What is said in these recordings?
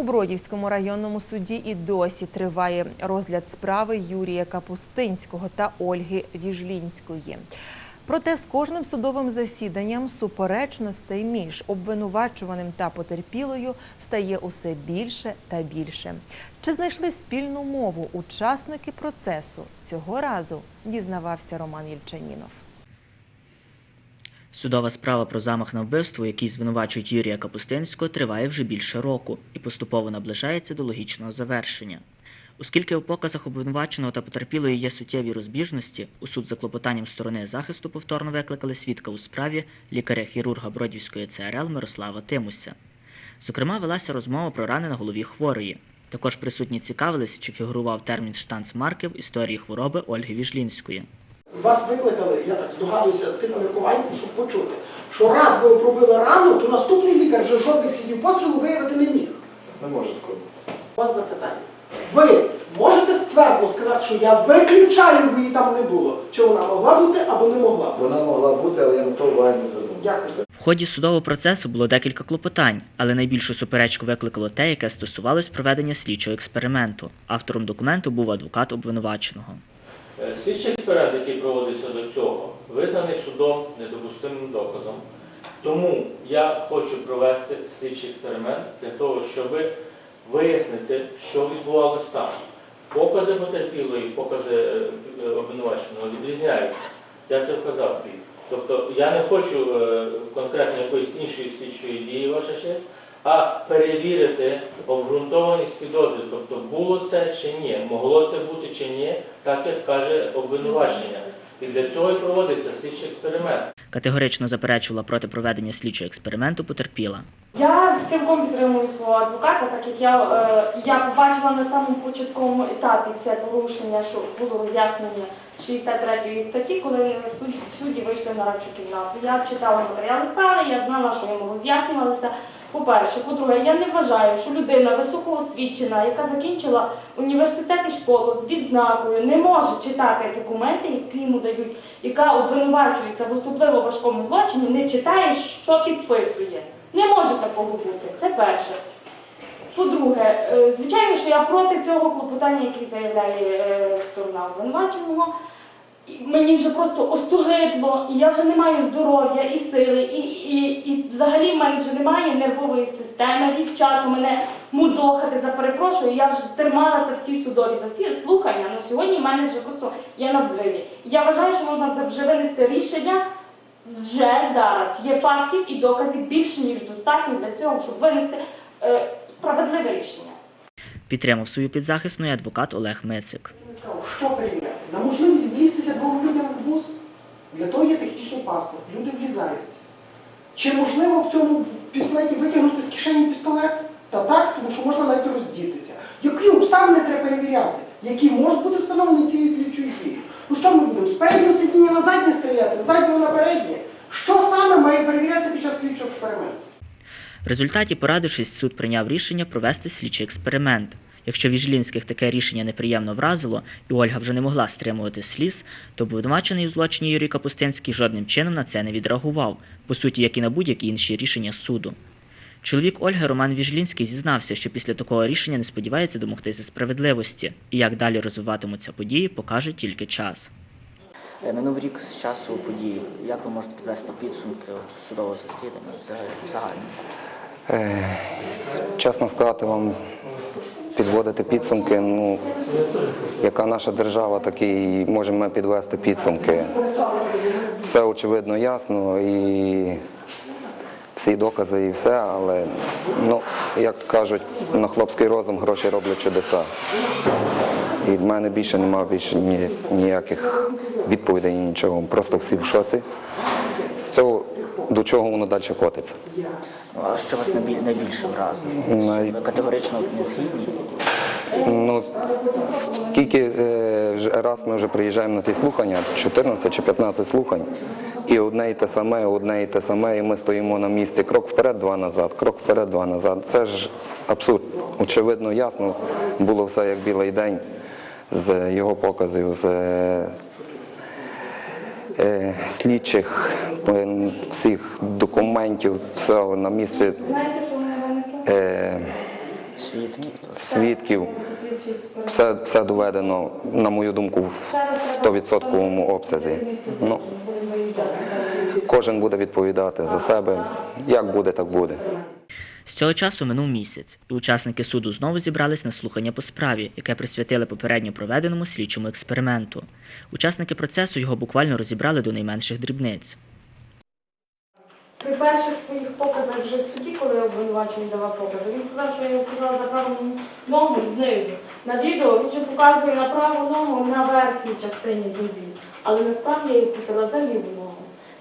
У Бродівському районному суді і досі триває розгляд справи Юрія Капустинського та Ольги Віжлінської. Проте з кожним судовим засіданням суперечностей між обвинувачуваним та потерпілою стає усе більше та більше. Чи знайшли спільну мову учасники процесу? Цього разу дізнавався Роман Єльчанінов. Судова справа про замах на вбивство, який звинувачують Юрія Капустинського, триває вже більше року і поступово наближається до логічного завершення. Оскільки у показах обвинуваченого та потерпілої є суттєві розбіжності, у суд за клопотанням сторони захисту повторно викликали свідка у справі лікаря-хірурга Бродівської ЦРЛ Мирослава Тимуся. Зокрема, велася розмова про рани на голові хворої. Також присутні цікавились, чи фігурував термін штанцмарки в історії хвороби Ольги Віжлінської. Вас викликали, я так здогадуюся, з тим міркуванням, щоб почути, що раз ви обробили рану, то наступний лікар вже жодних слідів пострілу виявити не міг. Не може такого. У вас запитання. Ви можете ствердно сказати, що я виключаю, бо її там не було. Чи вона могла бути або не могла бути? Вона могла бути, але я на то уваги не звернув. Дякую. В ході судового процесу було декілька клопотань, але найбільшу суперечку викликало те, яке стосувалось проведення слідчого експерименту. Автором документу був адвокат обвинуваченого. Е, Слідчий експеримент, який проводився до цього, визнаний судом недопустимим доказом. Тому я хочу провести слідчий експеримент для того, щоб вияснити, що відбувалося там. Покази потерпілої, покази е, е, обвинуваченого відрізняються. Я це вказав свій. Тобто я не хочу конкретно якоїсь іншої слідчої дії, ваша честь, а перевірити обґрунтованість підозри. Тобто було це чи ні, могло це бути чи ні, так як каже обвинувачення. І для цього і проводиться слідчий експеримент. Категорично заперечувала проти проведення слідчого експерименту потерпіла. Я цілком підтримую свого адвоката, так як я, е, я побачила на самому початковому етапі це порушення, що було роз'яснення 63 статті, коли судді, судді вийшли на радчу кімнату. Я читала матеріали справи, я знала, що йому роз'яснювалося. По-перше, по-друге, я не вважаю, що людина високоосвічена, яка закінчила університет і школу з відзнакою, не може читати документи, які йому дають, яка обвинувачується в особливо важкому злочині, не читає, що підписує. Не може такого бути. Це перше. По-друге, е, звичайно, що я проти цього клопотання, яке заявляє е, сторона обвинуваченого. Мені вже просто остогидло, і я вже не маю здоров'я і сили, і, і, і взагалі в мене вже немає нервової системи. Рік часу мене мудохати за перепрошую. Я вже трималася всі судові засі- слухання. але сьогодні в мене вже просто я на взриві. Я вважаю, що можна вже винести рішення вже зараз. Є фактів і доказів більше ніж достатньо для цього, щоб винести е, справедливе рішення. Підтримав свою підзахисну і адвокат Олег Мицик. Що перевіряти? Влізтися двом людям в бус? Для того є технічний паспорт. Люди влізаються. Чи можливо в цьому пістолеті витягнути з кишені пістолет? Та так, тому що можна навіть роздітися. Які обставини треба перевіряти? Які можуть бути встановлені цією слідчою дією? Ну що ми будемо? З переднього сидіння на заднє стріляти, з заднього на переднє? Що саме має перевірятися під час слідчого експерименту? В результаті, порадившись, суд прийняв рішення провести слідчий експеримент. Якщо Віжлінських таке рішення неприємно вразило, і Ольга вже не могла стримувати сліз, то обвинувачений у злочині Юрій Капустинський жодним чином на це не відреагував, по суті, як і на будь-які інші рішення суду. Чоловік Ольги Роман Віжлінський зізнався, що після такого рішення не сподівається домогтися справедливості, і як далі розвиватимуться події, покаже тільки час. Е, Минув рік з часу події. Як ви можете підвести підсумки судового засідання взагалі? Е, Чесно сказати вам, підводити підсумки, ну, яка наша держава, такі можемо ми підвести підсумки. Все очевидно ясно і всі докази і все, але, ну, як кажуть, на хлопський розум гроші роблять чудеса. І в мене більше немає більше ні, ніяких відповідей, нічого. Просто всі в шоці. Цього до чого воно далі котиться. А що вас найбіль- найбільше вразило? Най- Ви категорично не згідні? Ну, скільки е, раз ми вже приїжджаємо на ті слухання, 14 чи 15 слухань, і одне і те саме, одне і те саме, і ми стоїмо на місці. Крок вперед, два назад, крок вперед, два назад. Це ж абсурд. Очевидно, ясно. Було все як білий день з його показів, з е, слідчих, е, всіх документів, все на місці. Знаєте, що мене винесло? Е, Свідків. свідків. Все, все доведено, на мою думку, в 100% обсязі. Ну, кожен буде відповідати за себе. Як буде, так буде. З цього часу минув місяць, і учасники суду знову зібрались на слухання по справі, яке присвятили попередньо проведеному слідчому експерименту. Учасники процесу його буквально розібрали до найменших дрібниць. При перших своїх показах вже в суді, коли обвинувачений давав покази, він сказав, що я його сказала за праву ногу знизу. На відео він же показує на праву ногу на верхній частині дозі, але насправді я її вписала за ліву ногу.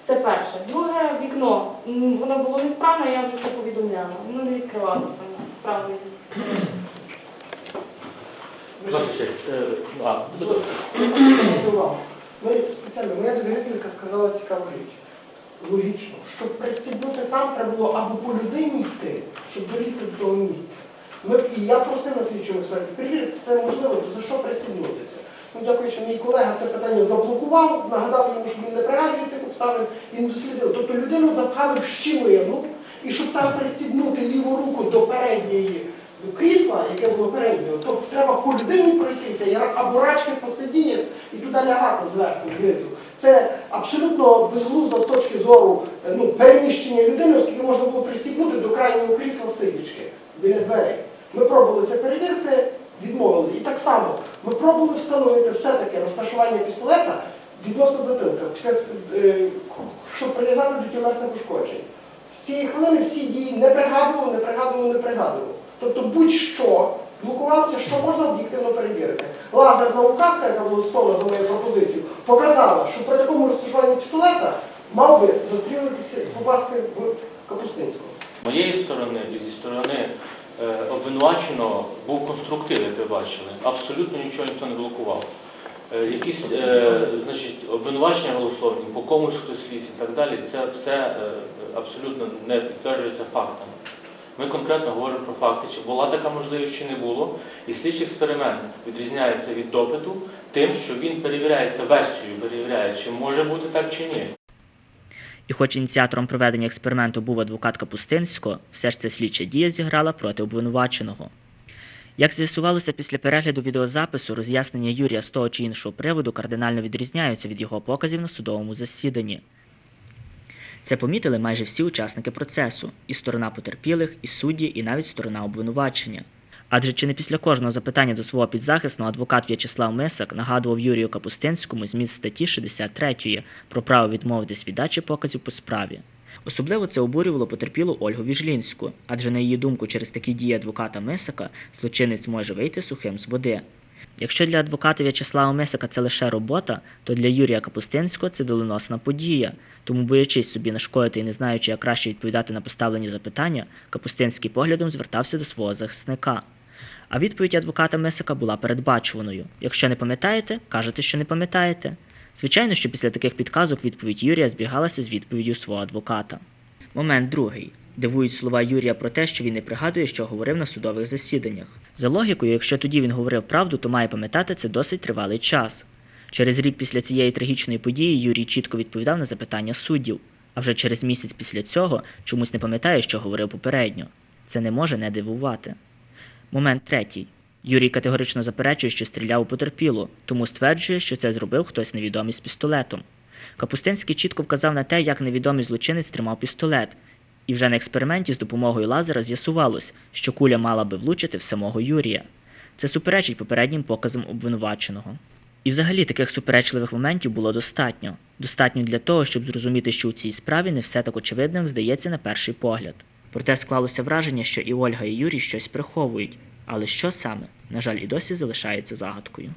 Це перше. Друге вікно. Воно було несправне, я вже це повідомляла. Воно не відкривалося у нас честь, е. Ми спеціально, моя довірителька сказала цікаву річ. Логічно, щоб пристібнути там, треба було або по людині йти, щоб долізти до того місця. Ми, і я просив на слідчому експерті, перевірити, це можливо, то за що пристібнутися? Ну, дякуючи, мій колега це питання заблокував, нагадав йому, що він не пригадує обставин, він. Тобто людину запхали в щілину, і щоб там пристібнути ліву руку до передньої крісла, яке було переднього, то треба по людині пройтися, або рачки посидіти і туди лягати зверху, знизу. Це абсолютно безглуздо з точки зору е, ну, переміщення людини, оскільки можна було пристібнути до крайнього крісла сидячки біля дверей. Ми пробували це перевірити, відмовили. І так само ми пробували встановити все-таки розташування пістолета відносно затилка, е, щоб прив'язати до тілесних ушкоджень. З цієї хвилини всі дії не пригадував, не пригадував, не пригадував. Тобто будь-що блокувалося, що можна об'єктивно перевірити. Лазерна указка, яка була створена за моєю пропозицією, показала, що при такому розташуванні пістолета мав би застрілитися попасти в Капустинського. З моєї сторони і зі сторони е, обвинуваченого був конструктив, як ви бачили. Абсолютно нічого ніхто не блокував. Е, якісь е, значить, обвинувачення голословні, по комусь хтось ліз і так далі, це все е, абсолютно не підтверджується фактами. Ми конкретно говоримо про факти, чи була така можливість, чи не було. І слідчий експеримент відрізняється від допиту тим, що він перевіряється версією, перевіряє, чи може бути так чи ні. І хоч ініціатором проведення експерименту був адвокат Капустинського, все ж ця слідча дія зіграла проти обвинуваченого. Як з'ясувалося після перегляду відеозапису, роз'яснення Юрія з того чи іншого приводу кардинально відрізняються від його показів на судовому засіданні. Це помітили майже всі учасники процесу: і сторона потерпілих, і судді, і навіть сторона обвинувачення. Адже чи не після кожного запитання до свого підзахисного адвокат В'ячеслав Мисак нагадував Юрію Капустинському зміст статті 63 про право відмовитись від дачі показів по справі. Особливо це обурювало потерпілу Ольгу Віжлінську, адже на її думку, через такі дії адвоката Мисака злочинець може вийти сухим з води. Якщо для адвоката В'ячеслава Мисака це лише робота, то для Юрія Капустинського це доленосна подія. Тому, боячись собі нашкодити і не знаючи, як краще відповідати на поставлені запитання, Капустинський поглядом звертався до свого захисника. А відповідь адвоката Мисака була передбачуваною. Якщо не пам'ятаєте, кажете, що не пам'ятаєте. Звичайно, що після таких підказок відповідь Юрія збігалася з відповіддю свого адвоката. Момент другий. Дивують слова Юрія про те, що він не пригадує, що говорив на судових засіданнях. За логікою, якщо тоді він говорив правду, то має пам'ятати це досить тривалий час. Через рік після цієї трагічної події Юрій чітко відповідав на запитання суддів, а вже через місяць після цього чомусь не пам'ятає, що говорив попередньо. Це не може не дивувати. Момент третій. Юрій категорично заперечує, що стріляв у потерпілу, тому стверджує, що це зробив хтось невідомий з пістолетом. Капустинський чітко вказав на те, як невідомий злочинець тримав пістолет, і вже на експерименті з допомогою лазера з'ясувалось, що куля мала би влучити в самого Юрія. Це суперечить попереднім показам обвинуваченого. І взагалі таких суперечливих моментів було достатньо. Достатньо для того, щоб зрозуміти, що у цій справі не все так очевидним здається на перший погляд. Проте склалося враження, що і Ольга, і Юрій щось приховують, але що саме, на жаль, і досі залишається загадкою.